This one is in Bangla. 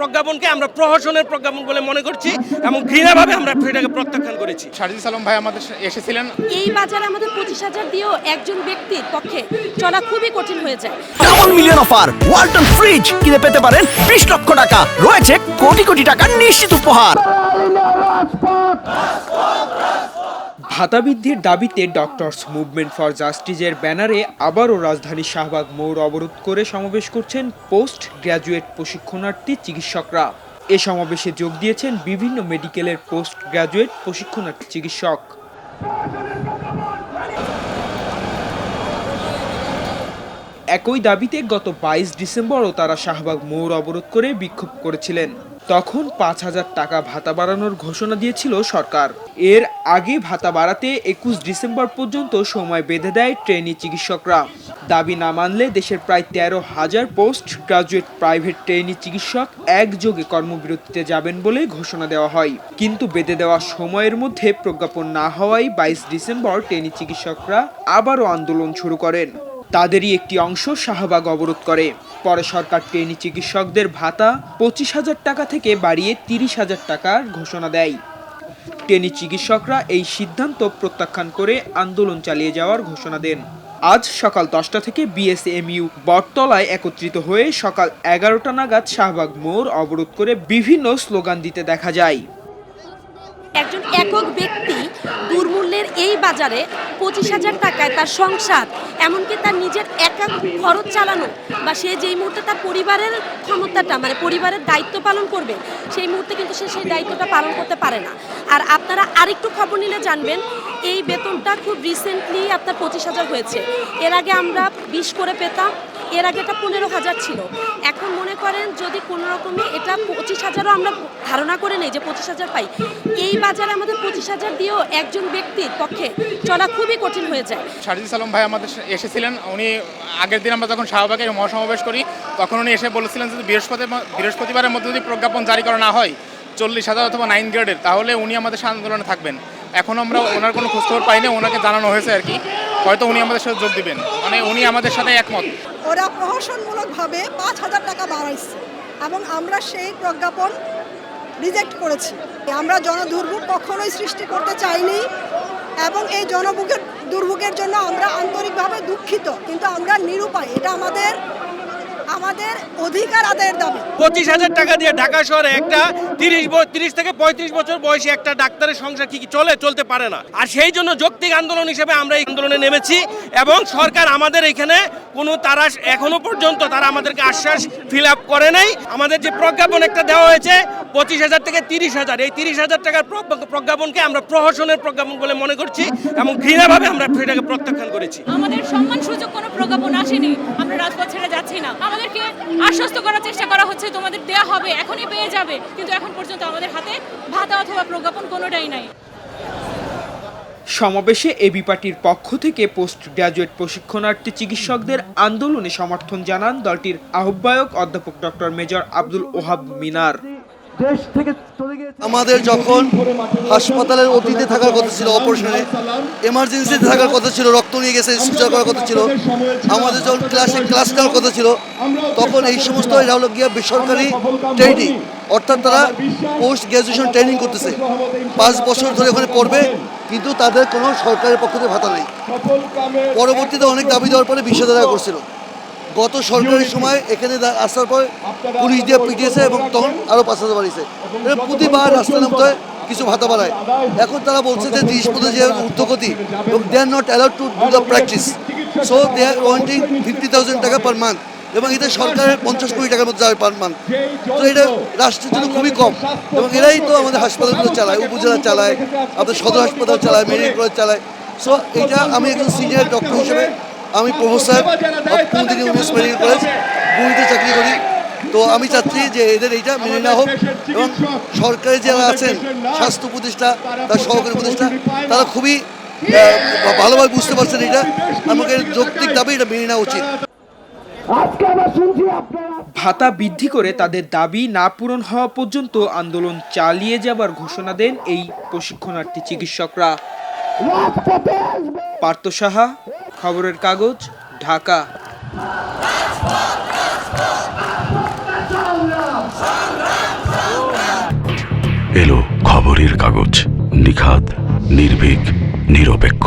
প্রজ্ঞাপনকে আমরা প্রহসনের প্রজ্ঞাপন বলে মনে করছি এবং ঘৃণাভাবে আমরা সেটাকে প্রত্যাখ্যান করেছি। সারজিদ সালাম ভাই আমাদের এসেছিলেন। এই বাজারে আমাদের পঁচিশ হাজার দিয়েও একজন ব্যক্তির পক্ষে চলা খুবই কঠিন হয়ে যায়। Double million offer Walton fridge কিনে পেতে পারেন বিশ লক্ষ টাকা। রয়েছে কোটি কোটি টাকার নিশ্চিত উপহার। ভাতা বৃদ্ধির দাবিতে ডক্টরস মুভমেন্ট ফর জাস্টিসের ব্যানারে আবারও রাজধানী শাহবাগ মোড় অবরোধ করে সমাবেশ করছেন পোস্ট গ্র্যাজুয়েট প্রশিক্ষণার্থী চিকিৎসকরা। এ সমাবেশে যোগ দিয়েছেন বিভিন্ন মেডিকেলের পোস্ট গ্র্যাজুয়েট প্রশিক্ষণার্থী চিকিৎসক। একই দাবিতে গত বাইশ ডিসেম্বরও তারা শাহবাগ মোড় অবরোধ করে বিক্ষোভ করেছিলেন। তখন পাঁচ হাজার টাকা ভাতা বাড়ানোর ঘোষণা দিয়েছিল সরকার। এর আগে ভাতা বাড়াতে একুশ ডিসেম্বর পর্যন্ত সময় বেঁধে দেয় ট্রেনি চিকিৎসকরা। দাবি না মানলে দেশের প্রায় তেরো হাজার পোস্ট গ্রাজুয়েট প্রাইভেট ট্রেনি চিকিৎসক একযোগে কর্মবিরতিতে যাবেন বলে ঘোষণা দেওয়া হয়। কিন্তু বেঁধে দেওয়া সময়ের মধ্যে প্রজ্ঞাপন না হওয়ায় বাইশ ডিসেম্বর ট্রেনি চিকিৎসকরা আবারও আন্দোলন শুরু করেন। তাদেরই একটি অংশ শাহবাগ অবরোধ করে। পরে সরকার ট্রেনি চিকিৎসকদের ভাতা পঁচিশ হাজার টাকা থেকে বাড়িয়ে তিরিশ হাজার টাকার ঘোষণা দেয়। ট্রেনি চিকিৎসকরা এই সিদ্ধান্ত প্রত্যাখ্যান করে আন্দোলন চালিয়ে যাওয়ার ঘোষণা দেন। আজ সকাল দশটা থেকে বিএসএমইউ বটতলায় একত্রিত হয়ে সকাল এগারোটা নাগাদ শাহবাগ মোড় অবরোধ করে বিভিন্ন স্লোগান দিতে দেখা যায়। একজন একক ব্যক্তি দুর্মূল্যের এই বাজারে পঁচিশ হাজার টাকায় তার সংসার, এমনকি তার নিজের একা খরচ চালানো বা সে যেই মুহূর্তে তার পরিবারের ক্ষমতাটা মানে পরিবারের দায়িত্ব পালন করবে, সেই মুহূর্তে কিন্তু সে সেই দায়িত্বটা পালন করতে পারে না। আর আপনারা আরেকটু খবর নিলে জানবেন, এই বেতনটা খুব রিসেন্টলি আপনার পঁচিশ হাজার হয়েছে। এর আগে আমরা বিশ করে পেতাম এর আগে এটা পনেরো হাজার ছিল। এখন মনে করেন যদি কোনো রকমে এটা পঁচিশ হাজারও আমরা ধারণা করে নেই যে পঁচিশ হাজার পাই, এই বাজারে আমাদের পঁচিশ হাজার দিয়েও একজন ব্যক্তির পক্ষে চলা খুবই কঠিন হয়ে যায়। সারজিদ আলম ভাই আমাদের এসেছিলেন, উনি আগের দিন আমরা যখন শাহবাগে মহাসমাবেশ করি, তখন উনি এসে বলেছিলেন যে বৃহস্পতি বৃহস্পতিবারের মধ্যে যদি প্রজ্ঞাপন জারি করা না হয়, চল্লিশ হাজার অথবা নাইন গ্রেডের, তাহলে উনি আমাদের আন্দোলনে থাকবেন। এখন আমরা ওনার কোনো খোঁজখবর পাইনি, ওনাকে জানানো হয়েছে আর কি। হয়তো উনি আমাদের সাথে যোগ দিবেন। মানে উনি আমাদের সাথে একমত। ওরা প্রহসনমূলকভাবে পাঁচ হাজার টাকা বাড়াইছে এবং আমরা সেই প্রজ্ঞাপন রিজেক্ট করেছি। আমরা জনদুর্ভোগ কখনোই সৃষ্টি করতে চাইনি এবং এই জনভোগের দুর্ভোগের জন্য আমরা আন্তরিকভাবে দুঃখিত, কিন্তু আমরা নিরুপায়। এটা আমাদের আমাদের অধিকার আদায়ের দাবি। পঁচিশ হাজার টাকা দিয়ে ঢাকা শহরে একটা তিরিশ তিরিশ থেকে পঁয়ত্রিশ বছর বয়সী একটা ডাক্তারের সংসার কি কি চলে, চলতে পারে না। আর সেই জন্য যৌক্তিক আন্দোলন হিসেবে আমরা এই আন্দোলনে নেমেছি এবং সরকার আমাদের এখানে কোনো তারা এখনও পর্যন্ত তারা আমাদেরকে আশ্বাস ফিল আপ করে নাই। আমাদের যে প্রজ্ঞাপন একটা দেওয়া হয়েছে পঁচিশ হাজার থেকে তিরিশ হাজার। এই তিরিশ হাজার টাকার প্রজ্ঞাপনকে আমরা প্রহসনের প্রজ্ঞাপন বলে মনে করছি এবং ঘৃণাভাবে আমরা সেটাকে প্রত্যাখ্যান করেছি। আমাদের সম্মান সুযোগ কোনো প্রজ্ঞাপন আসেনি। আমরা রাজপথ ছেড়ে যাচ্ছি না। আমাদেরকে আশ্বস্ত করার চেষ্টা করা হচ্ছে তোমাদের দেয়া হবে এখনই পেয়ে যাবে। কিন্তু এখন পর্যন্ত আমাদের হাতে ভাতা অথবা প্রজ্ঞাপন কোনোটাই নাই। সমাবেশে এবি পার্টির পক্ষ থেকে পোস্ট গ্রাজুয়েট প্রশিক্ষণার্থী চিকিৎসকদের আন্দোলনে সমর্থন জানান দলটির আহ্বায়ক অধ্যাপক ডক্টর মেজর আব্দুল ওহাব মিনার। আমাদের যখন হাসপাতালের অতীতে থাকার কথা ছিল অপারেশনে এমার্জেন্সিতে থাকার কথা ছিল রক্ত নিয়ে গেছে সিজার করার কথা ছিল আমাদের যখন ক্লাসে ক্লাস নেওয়ার কথা ছিল তখন এই সমস্ত হলো গিয়া বেসরকারি ট্রেনিং অর্থাৎ তারা পোস্ট গ্র্যাজুয়েশন ট্রেনিং করতেছে। পাঁচ বছর ধরে ওখানে পড়বে কিন্তু তাদের কোনো সরকারের পক্ষ থেকে ভাতা নেই। পরবর্তীতে অনেক দাবি দেওয়ার পরে বিশ হাজার টাকা করছিল। গত সরকারের সময় এখানে আসার পর পুলিশ দিয়ে পিটিয়েছে এবং তখন আরও পাঁচ হাজার বাড়িয়েছে। প্রতিবার রাস্তা নামতে হয় কিছু ভাতা বাড়ায়। এখন তারা বলছে যে জিনিসপত্র যে ঊর্ধ্বগতি এবং they are not allowed to do the practice so they are wanting fifty thousand taka per month এবং এটা সরকারের পঞ্চাশ কোটি টাকার মধ্যে যাবে পার মান্থ তো এটা রাষ্ট্রের জন্য খুবই কম এবং এরাই তো আমাদের হাসপাতালগুলো চালায় উপজেলা চালায় আমাদের সদর হাসপাতাল চালায় মেডিকেল কলেজ চালায়। সো এটা আমি একজন সিনিয়র ডক্টর হিসেবে আমি প্রফেসর কুমদিনী উনিশ মেডিকেল কলেজ গুড়িতে চাকরি করি। তো আমি চাচ্ছি যে এদের এইটা মেনে নেওয়া হোক এবং সরকারি যারা আছেন স্বাস্থ্য প্রতিষ্ঠা তার সহকারী প্রতিষ্ঠা তারা খুবই ভালোভাবে বুঝতে পারছেন এটা আমাকে যৌক্তিক দাবি এটা মেনে নেওয়া উচিত। ভাতা বৃদ্ধি করে তাদের দাবি না পূরণ হওয়া পর্যন্ত আন্দোলন চালিয়ে যাবার ঘোষণা দেন এই প্রশিক্ষণার্থী চিকিৎসকরা। পার্থ সাহা খবরের কাগজ ঢাকা। এলো খবরের কাগজ নিখাত নির্ভীক নিরপেক্ষ।